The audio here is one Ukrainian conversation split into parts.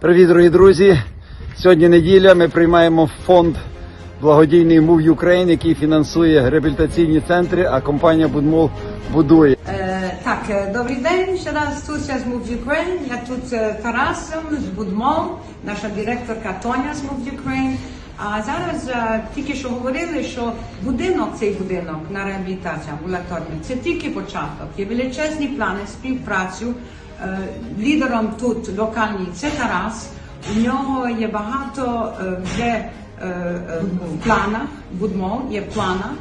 Привіт, дорогі друзі! Сьогодні неділя. Ми приймаємо фонд благодійний Move Ukraine, який фінансує реабілітаційні центри, а компанія Будмол будує. Е, Так, е, добрий день. Ще раз тут я з Move Ukraine. Я тут з Тарасом з Будмол, наша директорка Тоня з Move Ukraine. А зараз е, тільки що говорили, що будинок, цей будинок на реабілітацію амбулаторний, це тільки початок. Є величезні плани співпрацю. Лідером тут локальний це Тарас. У нього є багато вже в планах, будмо є в планах.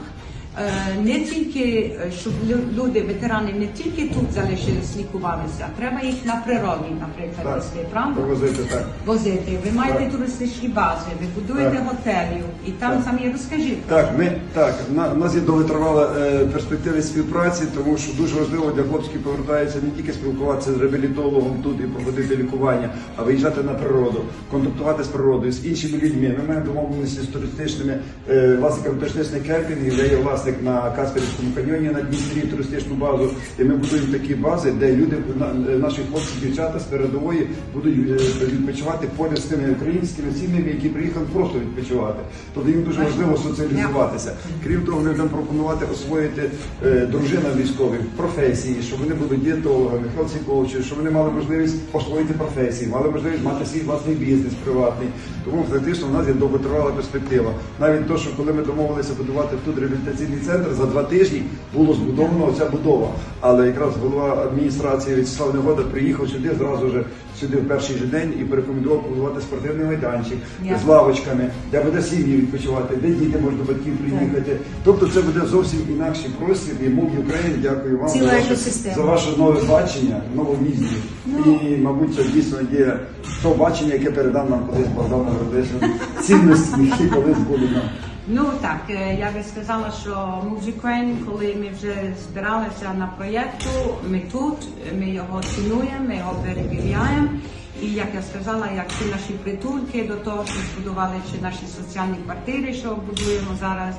Е, не тільки е, щоб лю- люди, ветерани, не тільки тут залишились лікувалися, треба їх на природі, наприклад, вести, правда? повозити, так. Возити. Ви маєте Так. туристичні бази, ви будуєте готелі, і там Так. самі розкажіть. Так, ми так на нас є довготривала е, перспективи співпраці, тому що дуже важливо для хлопців, які повертаються не тільки спілкуватися з реабілітологом тут і проходити лікування, а виїжджати на природу, контактувати з природою, з іншими людьми. Ми маємо домовленості з туристичними е, власниками туристичних кемпінгів, де є власник на Каспірському каньйоні на Дністрі туристичну базу. І ми будуємо такі бази, де люди наші хлопці, дівчата з передової будуть е, відпочивати поряд з тими українськими сім'ями, які приїхали просто відпочивати. Тобто їм дуже важливо соціалізуватися. Крім того, ми будемо пропонувати освоїти е, дружинам військових професії, щоб вони були дієтологами, хелсі-коучі, щоб вони мали можливість освоїти професії, мали можливість мати свій власний бізнес приватний. Тому фактично в нас є довготривала перспектива. Навіть то, що коли ми домовилися будувати тут реабілітаційний центр, за два тижні було збудовано оця будова. Але якраз голова адміністрації В'ячеслав Негода приїхав сюди зразу ж сюди в перший же день і порекомендував побудувати спортивний майданчик Ясно. з лавочками, де буде сім'ї відпочивати, де діти можуть до батьків приїхати. Тобто це буде зовсім інакший простір. І мов Україні, дякую вам Ціла за ваше, за ваше нове бачення, нову візію. Ну. І, мабуть, це дійсно є то бачення, яке передав нам колись Богдан Городишин, цінності, які колись були нам. Ну так, е, я би сказала, що Ukraine, коли ми вже збиралися на проєкту, ми тут, ми його цінуємо, ми його перевіряємо. І як я сказала, як ці наші притулки до того, що збудували, чи наші соціальні квартири, що будуємо зараз,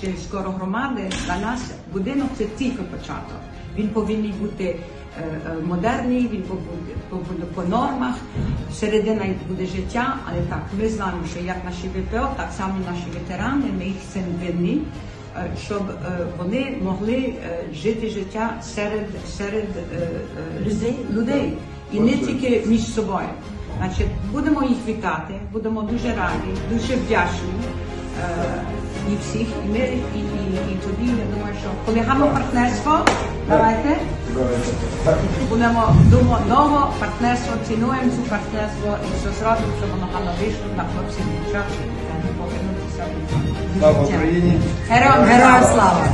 чи скоро громади, для нас будинок це тільки початок. Він повинен бути е, е, модерний, він побуде по нормах, середина буде життя, але так, ми знаємо, що як наші ВПО, так само наші ветерани, ми їх цим винні, е, щоб вони могли жити життя серед, серед Людей. людей. І не тільки між собою. Значить, будемо їх вітати, будемо дуже раді, дуже вдячні. Е, і всіх, і ми, і, і, і тобі, я думаю, що коли гарне партнерство, давайте. Будемо думати нове партнерство, цінуємо цю партнерство і все зробимо, щоб воно гарно вийшло на хлопців і дівчат, і повернутися. до Слава життя. Україні! Героям Героям слава!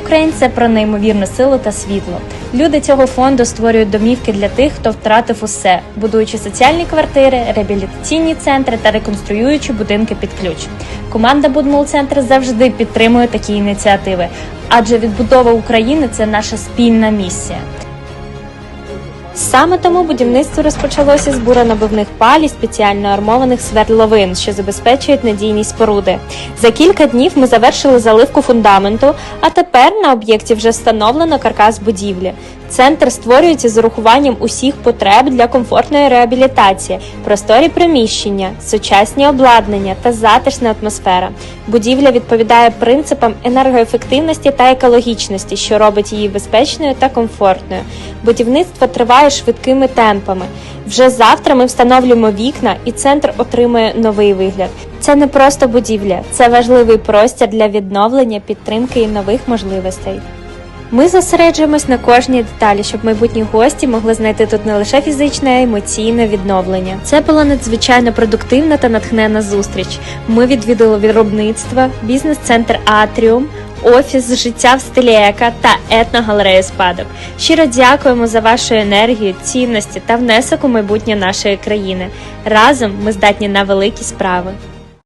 Ukraine – це про неймовірну силу та світло. Люди цього фонду створюють домівки для тих, хто втратив усе, будуючи соціальні квартири, реабілітаційні центри та реконструюючи будинки під ключ. Команда Будмол Центр завжди підтримує такі ініціативи, адже відбудова України це наша спільна місія. Саме тому будівництво розпочалося з буронабивних паль і спеціально армованих свердловин, що забезпечують надійність споруди. За кілька днів ми завершили заливку фундаменту, а тепер на об'єкті вже встановлено каркас будівлі. Центр створюється з урахуванням усіх потреб для комфортної реабілітації, просторі приміщення, сучасні обладнання та затишна атмосфера. Будівля відповідає принципам енергоефективності та екологічності, що робить її безпечною та комфортною. Будівництво триває швидкими темпами. Вже завтра ми встановлюємо вікна, і центр отримує новий вигляд. Це не просто будівля, це важливий простір для відновлення, підтримки і нових можливостей. Ми зосереджуємось на кожній деталі, щоб майбутні гості могли знайти тут не лише фізичне, а й емоційне відновлення. Це була надзвичайно продуктивна та натхненна зустріч. Ми відвідали виробництва, бізнес-центр Атріум. Офіс життя в стилі ека та етногалерею спадок. Щиро дякуємо за вашу енергію, цінності та внесок у майбутнє нашої країни. Разом ми здатні на великі справи.